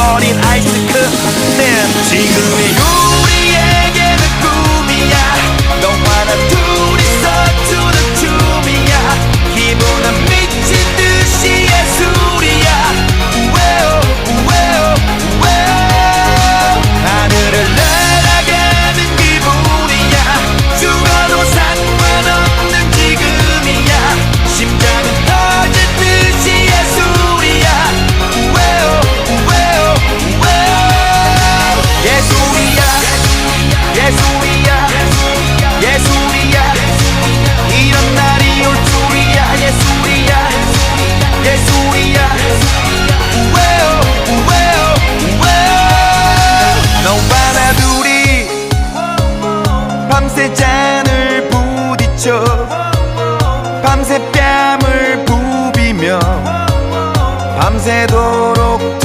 녹아버린 아이스크림 지금의 요 밤새 잔을 부딪혀 밤새 뺨을 부비며 밤새도록